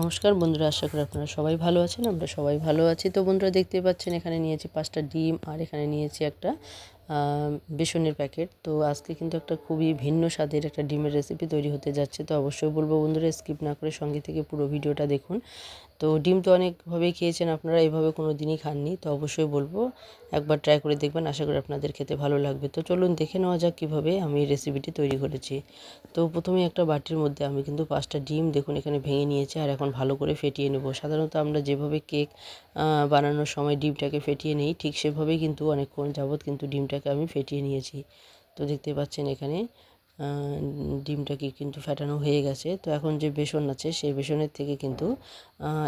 নমস্কার বন্ধুরা, আশা করি আপনারা সবাই ভালো আছেন, আমরা সবাই ভালো আছি। তো বন্ধুরা দেখতে পাচ্ছেন, এখানে নিয়েছি পাঁচটা ডিম আর এখানে নিয়েছি একটা বেসনের প্যাকেট। তো আজকে কিন্তু একটা খুবই ভিন্ন স্বাদের একটা ডিমের রেসিপি তৈরি হতে যাচ্ছে। তো অবশ্যই বলব বন্ধুরা স্কিপ না করে সঙ্গে থেকে পুরো ভিডিওটা দেখুন। তো ডিম তো অনেকভাবেই খেয়েছেন আপনারা এইভাবে কোনো দিনই খাননি। তো অবশ্যই বলব, একবার ট্রাই করে দেখবেন, আশা করি আপনাদের খেতে ভালো লাগবে। তো চলুন দেখে নেওয়া যাক কীভাবে আমি এই রেসিপিটি তৈরি করেছি। তো প্রথমে একটা বাটির মধ্যে আমি কিন্তু পাঁচটা ডিম দেখুন এখানে ভেঙে নিয়েছি আর এখন ভালো করে ফেটিয়ে নেব। সাধারণত আমরা যেভাবে কেক বানানোর সময় ডিমটাকে ফেটিয়ে নিই, ঠিক সেভাবেই কিন্তু অনেকক্ষণ যাবৎ কিন্তু ডিমটাকে আমি ফেটিয়ে নিয়েছি। তো দেখতে পাচ্ছেন এখানে ডিমটাকে কিন্তু ফেটানো হয়ে গেছে। তো এখন যে বেসন আছে, সেই বেসনের থেকে কিন্তু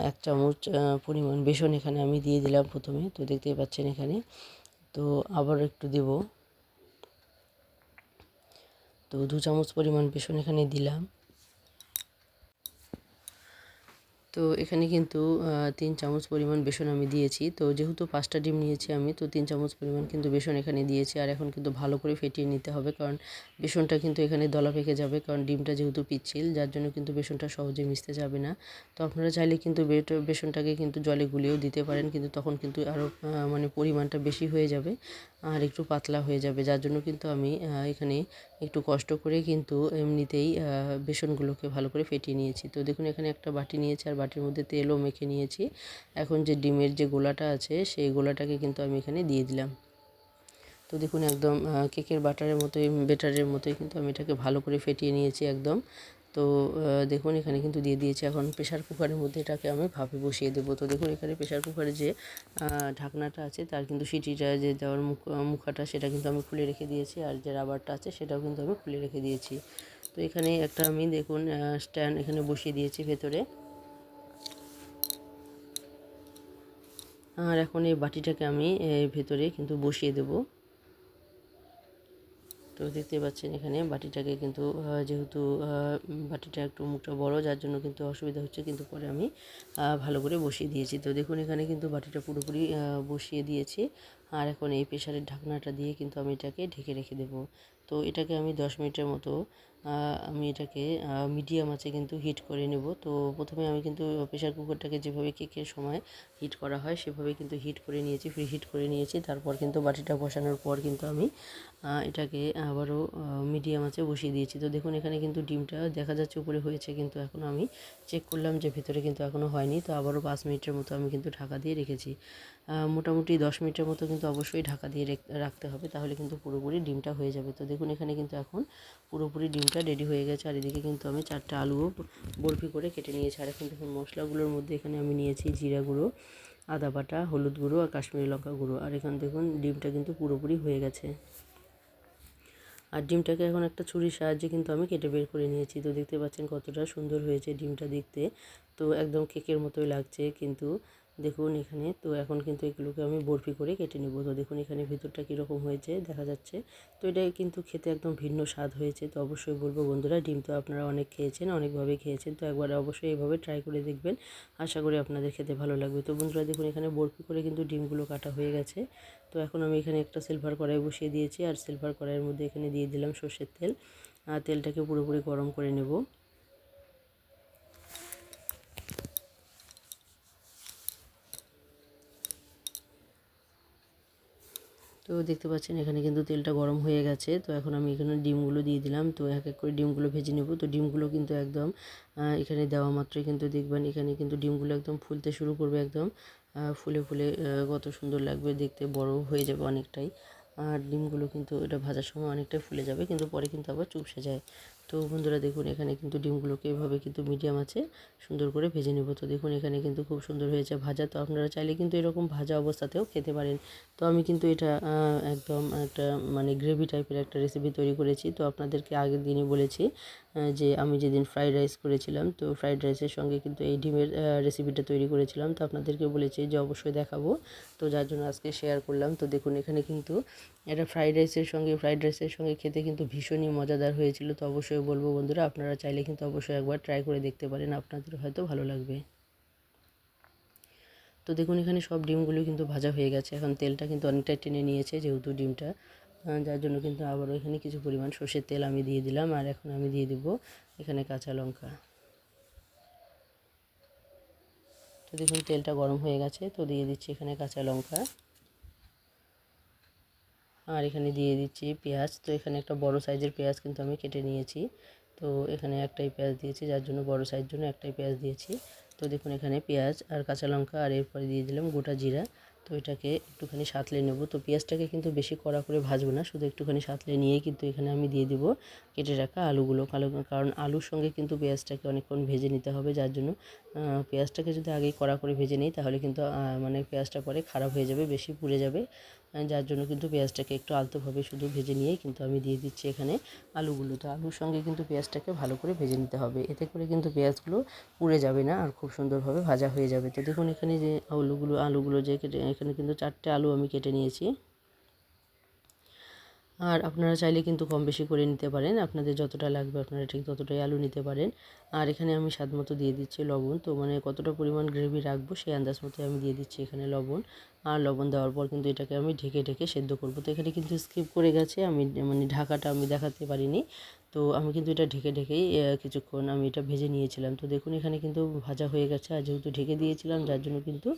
এক চামচ পরিমাণ বেসন এখানে আমি দিয়ে দিলাম প্রথমে। তো দেখতেই পাচ্ছেন এখানে, তো আবার একটু দেব। তো দু চামচ পরিমাণ বেসন এখানে দিলাম। তো এখানে কিন্তু তিন চামচ পরিমাণ বেসন আমি দিয়েছি। তো যেহেতু পাঁচটা ডিম নিয়েছি আমি, তো তিন চামচ পরিমাণ কিন্তু বেসন এখানে দিয়েছি। আর এখন কিন্তু ভালো করে ফেটিয়ে নিতে হবে, কারণ বেসনটা কিন্তু এখানে দলা পেকে যাবে, কারণ ডিমটা যেহেতু পিচ্ছিল, যার জন্য কিন্তু বেসনটা সহজে মিশতে যাবে না। তো আপনারা চাইলে কিন্তু বেসনটাকে কিন্তু জলে গুলিয়েও দিতে পারেন, কিন্তু তখন কিন্তু আরও মানে পরিমাণটা বেশি হয়ে যাবে। আর একটু পাতলা হয়ে যাবে। যার জন্য কিন্তু আমি এখানে একটু কষ্ট করে কিন্তু এমনিতেই বেসনগুলোকে ভালো করে ফেটিয়ে নিয়েছি। তো দেখুন, এখানে একটা বাটি নিয়েছি আর বাটির মধ্যে তেলও মেখে নিয়েছি। এখন যে ডিমের যে গোলাটা আছে, সেই গোলাটাকে কিন্তু আমি এখানে দিয়ে দিলাম। তো দেখুন, একদম কেকের বাটারের মতোই, বেটারের মতোই কিন্তু আমি এটাকে ভালো করে ফেটিয়ে নিয়েছি একদম। তো দেখুন এখানে কিন্তু দিয়ে দিয়েছি এখন প্রেশার কুকারের মধ্যে এটাকে আমি ভাপে বসিয়ে দেবো। তো দেখুন এখানে প্রেশার কুকারে যে ঢাকনাটা আছে তার কিন্তু সিটিটা যে দেওয়ার মুখ, মুখাটা সেটা কিন্তু আমি খুলে রেখে দিয়েছি আর যে রাবারটা আছে সেটাও কিন্তু আমি খুলে রেখে দিয়েছি। তো এখানে একটা আমি দেখুন স্ট্যান্ড এখানে বসিয়ে দিয়েছি ভেতরে। আর এখন এই বাটিটাকে আমি ভেতরে কিন্তু বসিয়ে দেব। তো দেখতে পাচ্ছেন এখানে বাটিটাকে কিন্তু যেহেতু বাটিটা একটু মুখটা বড়, যার জন্য কিন্তু অসুবিধা হচ্ছে, কিন্তু পরে আমি ভালো করে বসিয়ে দিয়েছি। তো দেখুন এখানে কিন্তু বাটিটা পুরোপুরি বসিয়ে দিয়েছি। আর এখন এই প্রেশারের ঢাকনাটা দিয়ে কিন্তু আমি এটাকে ঢেকে রেখে দেবো। তো এটাকে আমি দশ মিনিটের মতো আমি এটাকে মিডিয়াম আছে কিন্তু হিট করে নেব। তো প্রথমে আমি কিন্তু প্রেশার কুকারটাকে যেভাবে কেকের সময় হিট করা হয়, সেভাবে কিন্তু হিট করে নিয়েছি, ফ্রি হিট করে নিয়েছি। তারপর কিন্তু বাটিটা বসানোর পর কিন্তু আমি এটাকে আবারও মিডিয়াম আছে বসিয়ে দিয়েছি। তো দেখুন এখানে কিন্তু ডিমটা দেখা যাচ্ছে উপরে হয়েছে, কিন্তু এখন আমি চেক করলাম যে ভেতরে কিন্তু এখনও হয়নি। তো আবারও পাঁচ মিনিটের মতো আমি কিন্তু ঢাকা দিয়ে রেখেছি। মোটামুটি দশ মিনিটের মতো কিন্তু অবশ্যই ঢাকা দিয়ে রাখতে হবে, তাহলে কিন্তু পুরোপুরি ডিমটা হয়ে যাবে। তো দেখুন, এখানে কিন্তু এখন পুরোপুরি ডিমটা রেডি হয়ে গেছে। আর এদিকে কিন্তু আমি চারটা আলুও বরফি করে কেটে নিয়েছি। আর এখন দেখুন, মশলাগুলোর মধ্যে এখানে আমি নিয়েছি জিরা গুঁড়ো, আদা বাটা, হলুদ গুঁড়ো আর কাশ্মীরি লঙ্কা গুঁড়ো। আর এখানে দেখুন, ডিমটা কিন্তু পুরোপুরি হয়ে গেছে। আর ডিমটাকে এখন একটা ছুরির সাহায্যে কিন্তু আমি কেটে বের করে নিয়েছি। তো দেখতে পাচ্ছেন কতটা সুন্দর হয়েছে ডিমটা দেখতে। তো একদম কেকের মতোই লাগছে, কিন্তু দেখুন এখানে, তো এখন কিন্তু এগুলোকে আমি বরফি করে কেটে নেব। তো দেখুন এখানে ভিতরটা কীরকম হয়েছে, দেখা যাচ্ছে। তো এটা কিন্তু খেতে একদম ভিন্ন স্বাদ হয়েছে। তো অবশ্যই বলব বন্ধুরা, ডিম তো আপনারা অনেক খেয়েছেন অনেকভাবে খেয়েছেন। তো একবার অবশ্যই এইভাবে ট্রাই করে দেখবেন। আশা করি আপনাদের খেতে ভালো লাগবে। তো বন্ধুরা, দেখুন এখানে বরফি করে কিন্তু ডিমগুলো কাটা হয়ে গেছে। তো এখন আমি এখানে একটা সিলভার কড়াই বসিয়ে দিয়েছি। আর সিলভার কড়াইয়ের মধ্যে এখানে দিয়ে দিলাম সর্ষের তেল। আর তেলটাকে পুরোপুরি গরম করে নেব। তো দেখতে পাচ্ছেন, এখানে কিন্তু তেলটা গরম হয়ে গেছে। তো এখন আমি এখানে ডিমগুলো দিয়ে দিলাম। তো এক এক করে ডিমগুলো ভেজে নেব। তো ডিমগুলো কিন্তু একদম এখানে দেওয়া মাত্রই কিন্তু দেখবেন, এখানে কিন্তু ডিমগুলো একদম ফুলতে শুরু করবে একদম। ফুলে ফুলে কত সুন্দর লাগবে দেখতে, বড় হয়ে যাবে অনেকটাই। আর ডিমগুলো কিন্তু এটা ভাজার সময় অনেকটাই ফুলে যাবে, কিন্তু পরে কিন্তু আবার চুপসে যায়। তো বন্ধুরা দেখুন, এখানে কিন্তু ডিমগুলোকে এভাবে কিন্তু মিডিয়াম আছে, সুন্দর করে ভেজে নেব। তো দেখুন, এখানে কিন্তু খুব সুন্দর হয়েছে ভাজা। তো আপনারা চাইলে কিন্তু এরকম ভাজা অবস্থাতেও খেতে পারেন। তো আমি কিন্তু এটা একদম একটা মানে গ্রেভি টাইপের একটা রেসিপি তৈরি করেছি। তো আপনাদেরকে আগের দিনই বলেছি যে আমি যেদিন ফ্রাইড রাইস করেছিলাম, তো ফ্রাইড রাইসের সঙ্গে কিন্তু এই ডিমের রেসিপিটা তৈরি করেছিলাম। তো আপনাদেরকে বলেছি যে অবশ্যই দেখাবো। তো যার জন্য আজকে শেয়ার করলাম। তো দেখুন, এখানে কিন্তু এটা ফ্রাইড রাইসের সঙ্গে ফ্রাইড রাইসের সঙ্গে খেতে কিন্তু ভীষণই মজাদার হয়েছিল। তো অবশ্যই বলব বন্ধুরা, আপনারা চাইলে কিন্তু অবশ্যই একবার ট্রাই করে দেখতে পারেন, আপনাদের হয়তো ভালো লাগবে। তো দেখুন, এখানে সব ডিমগুলো কিন্তু ভাজা হয়ে গেছে। এখন তেলটা কিন্তু অনেকটাই টেনে নিয়েছে, যেহেতু ডিমটা যার জন্য কিন্তু আবারও এখানে কিছু পরিমাণ সর্ষের তেল আমি দিয়ে দিলাম। আর এখন আমি দিয়ে দেবো এখানে কাঁচা লঙ্কা। তো দেখুন, তেলটা গরম হয়ে গেছে, তো দিয়ে দিচ্ছি এখানে কাঁচা লঙ্কা। আর এখানে দিয়ে দিচ্ছি পেঁয়াজ। তো এখানে একটা বড় সাইজের পেঁয়াজ কিন্তু আমি কেটে নিয়েছি। তো এখানে একটাই পেঁয়াজ দিয়েছি, যার জন্য বড় সাইজ জন্য একটাই পেঁয়াজ দিয়েছি। তো দেখুন এখানে পেঁয়াজ আর কাঁচা লঙ্কা আর এরপরে দিয়ে দিলাম গোটা জিরা। তো এটাকে একটুখানি সাঁতলে নেব। তো পেঁয়াজটাকে কিন্তু বেশি কড়া করে ভাজবো না, শুধু একটুখানি সাঁতলে নিয়েই কিন্তু এখানে আমি দিয়ে দিব কেটে রাখা আলুগুলো। কালো কারণ আলুর সঙ্গে কিন্তু পেঁয়াজটাকে অনেকক্ষণ ভেজে নিতে হবে, যার জন্য পেঁয়াজটাকে যদি আগেই কড়া করে ভেজে নিই, তাহলে কিন্তু মানে পেঁয়াজটা পরে খারাপ হয়ে যাবে, বেশি পুড়ে যাবে। যার জন্য কিন্তু পেঁয়াজটাকে একটু আলতোভাবে শুধু ভেজে নিয়েই কিন্তু আমি দিয়ে দিচ্ছি এখানে আলুগুলো। তো আলুর সঙ্গে কিন্তু পেঁয়াজটাকে ভালো করে ভেজে নিতে হবে। এতে করে কিন্তু পেঁয়াজগুলো পুড়ে যাবে না আর খুব সুন্দরভাবে ভাজা হয়ে যাবে। তো দেখুন এখানে যে আলুগুলো আলুগুলো যে কেটে, এখানে কিন্তু চারটে আলু আমি কেটে নিয়েছি। আর আপনারা চাইলে কিন্তু কম বেশি করে নিতে পারেন। আপনাদের যতটা লাগবে আপনারা ঠিক ততটাই আলু নিতে পারেন। আর এখানে আমি স্বাদ মতো দিয়ে দিচ্ছি লবণ। তো মানে কতটা পরিমাণ গ্রেভি রাখব সেই আন্দাজ মতো আমি দিয়ে দিচ্ছি এখানে লবণ। আর লবণ দেওয়ার পর কিন্তু এটাকে আমি ঢেকে ঢেকে সেদ্ধ করব। তো এখানে কিন্তু স্কিপ করে গেছে। আমি মানে ঢাকাটা আমি দেখাতে পারিনি। তো আমি কিন্তু এটা ঢেকে ঢেকেই কিছুক্ষণ আমি এটা ভেজে নিয়েছিলাম। তো দেখুন, এখানে কিন্তু ভাজা হয়ে গেছে। আর যেহেতু ঢেকে দিয়েছিলাম, যার জন্য কিন্তু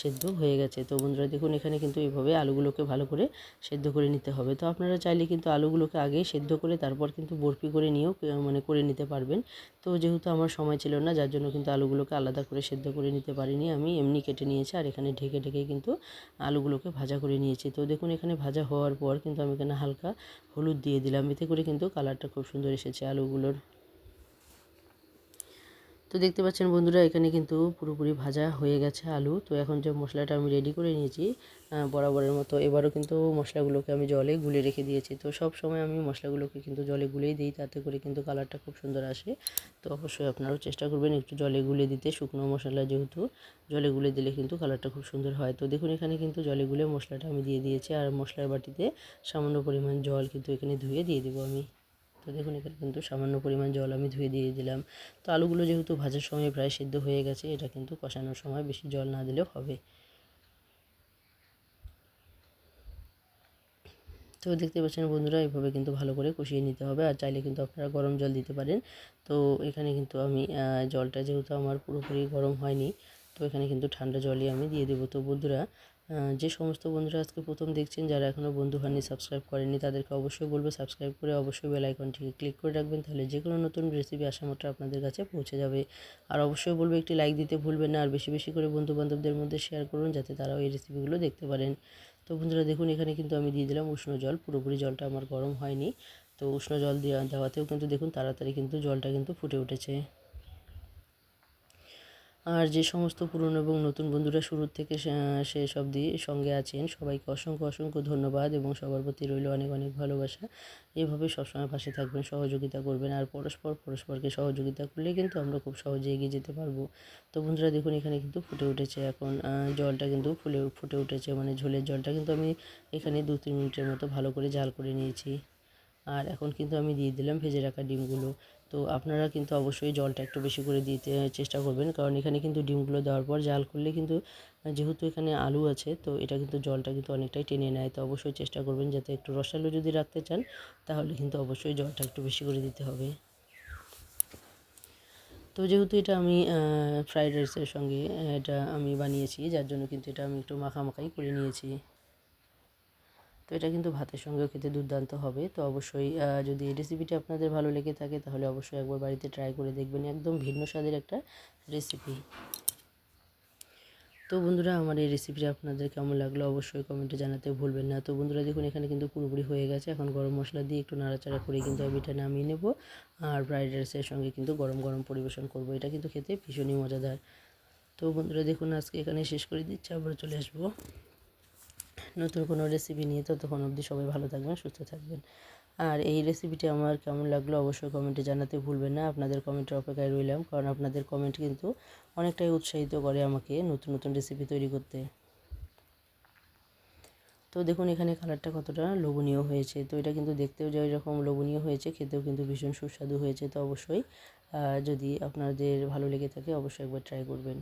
সেদ্ধ হয়ে গেছে। তো বন্ধুরা, দেখুন, এখানে কিন্তু এইভাবে আলুগুলোকে ভালো করে সেদ্ধ করে নিতে হবে। তো আপনারা চাইলে কিন্তু আলুগুলোকে আগে সেদ্ধ করে তারপর কিন্তু বরফি করে নিয়েও মানে করে নিতে পারবেন। তো যেহেতু আমার সময় ছিল না, যার জন্য কিন্তু আলুগুলোকে আলাদা করে সেদ্ধ করে নিতে পারিনি। আমি এমনি কেটে নিয়েছি আর এখানে ঢেকে ঢেকে কিন্তু আলুগুলোকে ভাজা করে নিয়েছি। তো দেখুন, এখানে ভাজা হওয়ার পর কিন্তু আমি এখানে হালকা হলুদ দিয়ে দিলাম। এতে করে কিন্তু কালারটা খুব সুন্দর এসেছে আলুগুলোর। তো দেখতে পাচ্ছেন বন্ধুরা, এখানে কিন্তু পুরোপুরি ভাজা হয়ে গেছে আলু। তো এখন যে মশলাটা আমি রেডি করে নিয়েছি বরাবরের মতো, এবারও কিন্তু মশলাগুলোকে আমি জলে গুলে রেখে দিয়েছি। তো সব সময় আমি মশলাগুলোকে কিন্তু জলে গুলেই দিই, তাতে করে কিন্তু কালারটা খুব সুন্দর আসে। তো অবশ্যই আপনারাও চেষ্টা করবেন একটু জলে গুলে দিতে, শুকনো মশলা যেহেতু, জলে গুলে দিলে কিন্তু কালারটা খুব সুন্দর হয়। তো দেখুন, এখানে কিন্তু জলে গুলে মশলাটা আমি দিয়ে দিয়েছি, আর মশলার বাটিতে সামান্য পরিমাণ জল কিন্তু এখানে ধুয়ে দিয়ে দেবো আমি। তো দেখুন, এখানে কিন্তু সামান্য পরিমাণ জল আমি ধুয়ে দিয়ে দিলাম। তো আলুগুলো যেহেতু ভাজার সময় প্রায় সিদ্ধ হয়ে গেছে, এটা কিন্তু কষানোর সময় বেশি জল না দিলেও হবে। তো দেখতে পাচ্ছেন বন্ধুরা এইভাবে কিন্তু ভালো করে কষিয়ে নিতে হবে, আর চাইলে কিন্তু আপনারা গরম জল দিতে পারেন। তো এখানে কিন্তু আমি জলটা যেহেতু আমার পুরোপুরি গরম হয়নি, তো এখানে কিন্তু ঠান্ডা জলই আমি দিয়ে দেবো। তো বন্ধুরা যে সমস্ত বন্ধুরা আজকে প্রথম দেখছেন, যারা এখনও বন্ধু হয়নি সাবস্ক্রাইব করেননি, তাদেরকে অবশ্যই বলব সাবস্ক্রাইব করে অবশ্যই বেল আইকনটিকে ক্লিক করে রাখবেন, তাহলে যে কোনো নতুন রেসিপি আসা মাত্র আপনাদের কাছে পৌঁছে যাবে। আর অবশ্যই বলব, একটি লাইক দিতে ভুলবেন না, আর বেশি বেশি করে বন্ধু বান্ধবদের মধ্যে শেয়ার করুন, যাতে তারাও এই রেসিপিগুলো দেখতে পারেন। তো বন্ধুরা, দেখুন, এখানে কিন্তু আমি দিয়ে দিলাম উষ্ণ জল, পুরোপুরি জলটা আমার গরম হয়নি। তো উষ্ণ জল দেওয়া, দেওয়াতেও কিন্তু দেখুন, তাড়াতাড়ি কিন্তু জলটা কিন্তু ফুটে উঠেছে। আর যে সমস্ত পুরনো এবং নতুন বন্ধুরা শুরুর থেকে শেষ অবধি সঙ্গে আছেন, সবাইকে অসংখ্য অসংখ্য ধন্যবাদ এবং সবার প্রতি রইল অনেক অনেক ভালোবাসা। এভাবে সবসময় পাশে থাকবেন, সহযোগিতা করবেন আর পরস্পর, পরস্পরকে সহযোগিতা করলে কিন্তু আমরা খুব সহজে এগিয়ে যেতে পারব। তো বন্ধুরা দেখুন, এখানে কিন্তু ফুটে উঠেছে এখন জলটা কিন্তু ফুলে, ফুটে উঠেছে মানে ঝোলের জলটা কিন্তু আমি এখানে দু তিন মিনিটের মতো ভালো করে জাল করে নিয়েছি। আর এখন কিন্তু আমি দিয়ে দিলাম ভেজে রাখা ডিমগুলো। তো আপনারা কিন্তু অবশ্যই জলটা একটু বেশি করে দিতে চেষ্টা করবেন। কারণ এখানে কিন্তু ডিমগুলো দেওয়ার পর জাল করলে কিন্তু, যেহেতু এখানে আলু আছে, তো এটা কিন্তু জলটা কিন্তু অনেকটাই টেনে নেয়। তো অবশ্যই চেষ্টা করবেন যাতে একটু রসালো যদি রাখতে চান, তাহলে কিন্তু অবশ্যই জলটা একটু বেশি করে দিতে হবে। তো যেহেতু এটা আমি ফ্রাইড রাইসের সঙ্গে এটা আমি বানিয়েছি, যার জন্য কিন্তু এটা আমি একটু মাখামাখাই করে নিয়েছি। তো এটা কিন্তু ভাতের সঙ্গেও খেতে দুর্দান্ত হবে। তো অবশ্যই যদি এই রেসিপিটি আপনাদের ভালো লেগে থাকে, তাহলে অবশ্যই একবার বাড়িতে ট্রাই করে দেখবেন। একদম ভিন্ন স্বাদের একটা রেসিপি তো বন্ধুরা, আমার এই রেসিপিটা আপনাদের কেমন লাগল অবশ্যই কমেন্টে জানাতে ভুলবেন না। তো বন্ধুরা, দেখুন, এখানে কিন্তু পুরোপুরি হয়ে গেছে। এখন গরম মশলা দিয়ে একটু নাড়াচাড়া করে কিন্তু আমি এটা নামিয়ে নেব। আর ফ্রাইড রাইসের সঙ্গে কিন্তু গরম গরম পরিবেশন করব। এটা কিন্তু খেতে ভীষণই মজাদার। তো বন্ধুরা, দেখুন, আজকে এখানে শেষ করে দিচ্ছি। আবার চলে আসব। নতুন কোনো রেসিপি নিয়ে ততক্ষণ অবধি সবাই ভালো থাকবেন, সুস্থ থাকবেন। আর এই রেসিপিটি আমার কেমন লাগল অবশ্যই কমেন্টে জানাতে ভুলবেন না। আপনাদের কমেন্টের অপেক্ষায় রইলাম, কারণ আপনাদের কমেন্ট কিন্তু অনেকটাই উৎসাহিত করে আমাকে নতুন নতুন রেসিপি তৈরি করতে। তো দেখুন, এখানে কালারটা কতটা লোভনীয় হয়েছে। তো এটা কিন্তু দেখতেও যে রকম লোভনীয় হয়েছে, খেতেও কিন্তু ভীষণ সুস্বাদু হয়েছে। তো অবশ্যই যদি আপনাদের ভালো লেগে থাকে, অবশ্যই একবার ট্রাই করবেন।